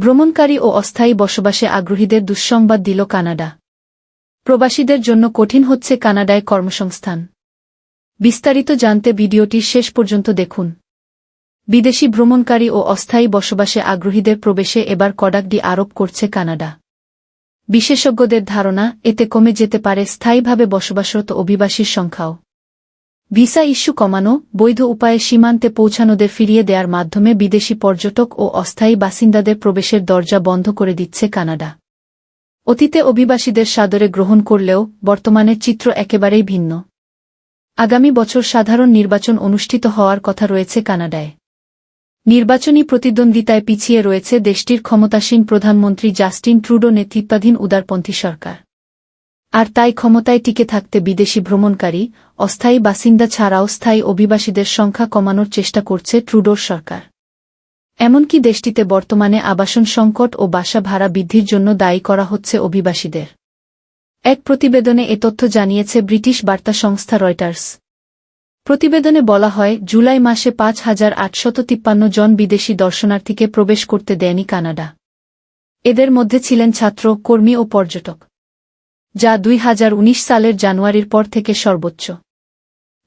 ভ্রমণকারী ও অস্থায়ী বসবাসে আগ্রহীদের দুঃসংবাদ দিল কানাডা। প্রবাসীদের জন্য কঠিন হচ্ছে কানাডায় কর্মসংস্থান। বিস্তারিত জানতে ভিডিওটির শেষ পর্যন্ত দেখুন। বিদেশি ভ্রমণকারী ও অস্থায়ী বসবাসে আগ্রহীদের প্রবেশে এবার কডাকডি আরোপ করছে কানাডা। বিশেষজ্ঞদের ধারণা, এতে কমে যেতে পারে স্থায়ীভাবে বসবাসরত অভিবাসীর সংখ্যাও। ভিসা ইস্যু কমানো, বৈধ উপায়ে সীমান্তে পৌঁছানোদের ফিরিয়ে দেওয়ার মাধ্যমে বিদেশি পর্যটক ও অস্থায়ী বাসিন্দাদের প্রবেশের দরজা বন্ধ করে দিচ্ছে কানাডা। অতীতে অভিবাসীদের সাদরে গ্রহণ করলেও বর্তমানে চিত্র একেবারেই ভিন্ন। আগামী বছর সাধারণ নির্বাচন অনুষ্ঠিত হওয়ার কথা রয়েছে কানাডায়। নির্বাচনী প্রতিদ্বন্দ্বিতায় পিছিয়ে রয়েছে দেশটির ক্ষমতাসীন প্রধানমন্ত্রী জাস্টিন ট্রুডো নেতৃত্বাধীন উদারপন্থী সরকার। আর তাই ক্ষমতায় টিকে থাকতে বিদেশি ভ্রমণকারী, অস্থায়ী বাসিন্দা ছাড়াও স্থায়ী অভিবাসীদের সংখ্যা কমানোর চেষ্টা করছে ট্রুডোর সরকার। এমনকি দেশটিতে বর্তমানে আবাসন সংকট ও বাসা ভাড়া বৃদ্ধির জন্য দায়ী করা হচ্ছে অভিবাসীদের। এক প্রতিবেদনে এ তথ্য জানিয়েছে ব্রিটিশ বার্তা সংস্থা রয়টার্স। প্রতিবেদনে বলা হয়, জুলাই মাসে পাঁচ হাজার আটশত তিপ্পান্ন জন বিদেশি দর্শনার্থীকে প্রবেশ করতে দেয়নি কানাডা। এদের মধ্যে ছিলেন ছাত্র, কর্মী ও পর্যটক। যা দুই হাজার উনিশ সালের জানুয়ারির পর থেকে সর্বোচ্চ।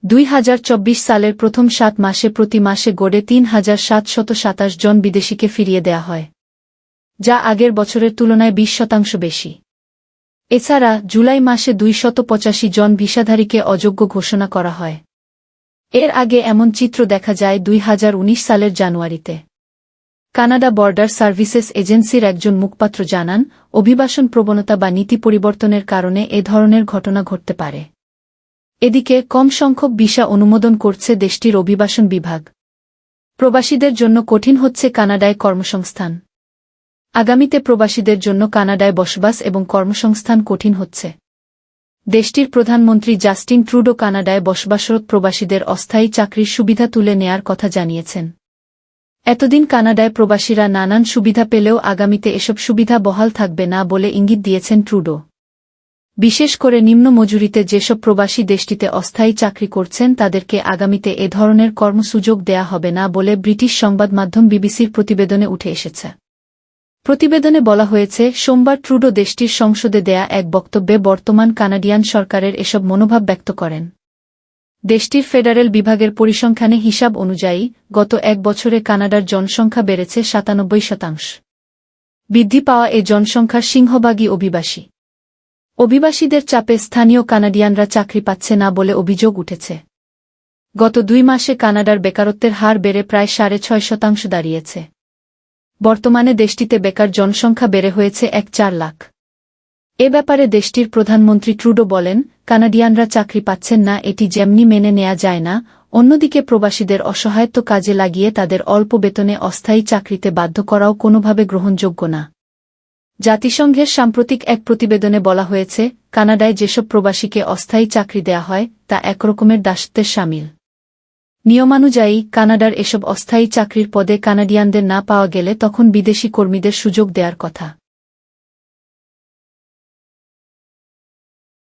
দুই হাজার চব্বিশ সালের প্রথম সাত মাসে প্রতি মাসে গড়ে তিন হাজার সাতশত সাতাশ জন বিদেশিকে ফিরিয়ে দেয়া হয়, যা আগের বছরের তুলনায় বিশ শতাংশ বেশি। এছাড়া জুলাই মাসে দুইশত পঁচাশি জন ভিসাধারীকে অযোগ্য ঘোষণা করা হয়। এর আগে এমন চিত্র দেখা যায় দুই হাজার উনিশ সালের জানুয়ারিতে। কানাডা বর্ডার সার্ভিসেস এজেন্সির একজন মুখপাত্র জানান, অভিবাসন প্রবণতা বা নীতি পরিবর্তনের কারণে এ ধরনের ঘটনা ঘটতে পারে। এদিকে, কম সংখ্যক ভিসা অনুমোদন করছে দেশটির অভিবাসন বিভাগ। প্রবাসীদের জন্য কঠিন হচ্ছে কানাডায় কর্মসংস্থান। আগামীতে প্রবাসীদের জন্য কানাডায় বসবাস এবং কর্মসংস্থান কঠিন হচ্ছে। দেশটির প্রধানমন্ত্রী জাস্টিন ট্রুডো কানাডায় বসবাসরত প্রবাসীদের অস্থায়ী চাকরির সুবিধা তুলে নেয়ার কথা জানিয়েছেন। এতদিন কানাডায় প্রবাসীরা নানান সুবিধা পেলেও আগামীতে এসব সুবিধা বহাল থাকবে না বলে ইঙ্গিত দিয়েছেন ট্রুডো। বিশেষ করে নিম্ন মজুরিতে যেসব প্রবাসী দেশটিতে অস্থায়ী চাকরি করছেন তাদেরকে আগামীতে এ ধরনের কর্মসুযোগ দেয়া হবে না বলে ব্রিটিশ সংবাদ মাধ্যম বিবিসির প্রতিবেদনে উঠে এসেছে। প্রতিবেদনে বলা হয়েছে, সোমবার ট্রুডো দেশটির সংসদে দেয়া এক বক্তব্যে বর্তমান কানাডিয়ান সরকারের এসব মনোভাব ব্যক্ত করেন। দেশটির ফেডারেল বিভাগের পরিসংখ্যানে হিসাব অনুযায়ী, গত এক বছরে কানাডার জনসংখ্যা বেড়েছে সাতানব্বই শতাংশ। বৃদ্ধি পাওয়া এ জনসংখ্যার সিংহভাগই অভিবাসী। অভিবাসীদের চাপে স্থানীয় কানাডিয়ানরা চাকরি পাচ্ছে না বলে অভিযোগ উঠেছে। গত দুই মাসে কানাডার বেকারত্বের হার বেড়ে প্রায় সাড়ে ছয় শতাংশ দাঁড়িয়েছে। বর্তমানে দেশটিতে বেকার জনসংখ্যা বেড়ে হয়েছে এক চার লাখ। এ ব্যাপারে দেশটির প্রধানমন্ত্রী ট্রুডো বলেন কানাডিয়ানরা চাকরি পাচ্ছেন না, এটি যেমনি মেনে নেয়া যায় না, অন্যদিকে প্রবাসীদের অসহায়ত্ব কাজে লাগিয়ে তাদের অল্প বেতনে অস্থায়ী চাকরিতে বাধ্য করাও কোনোভাবে গ্রহণযোগ্য না। জাতিসংঘের সাম্প্রতিক এক প্রতিবেদনে বলা হয়েছে, কানাডায় যেসব প্রবাসীকে অস্থায়ী চাকরি দেয়া হয়, তা একরকমের দাসত্বের সামিল। নিয়মানুযায়ী, কানাডার এসব অস্থায়ী চাকরির পদে কানাডিয়ানদের না পাওয়া গেলে তখন বিদেশি কর্মীদের সুযোগ দেওয়ার কথা।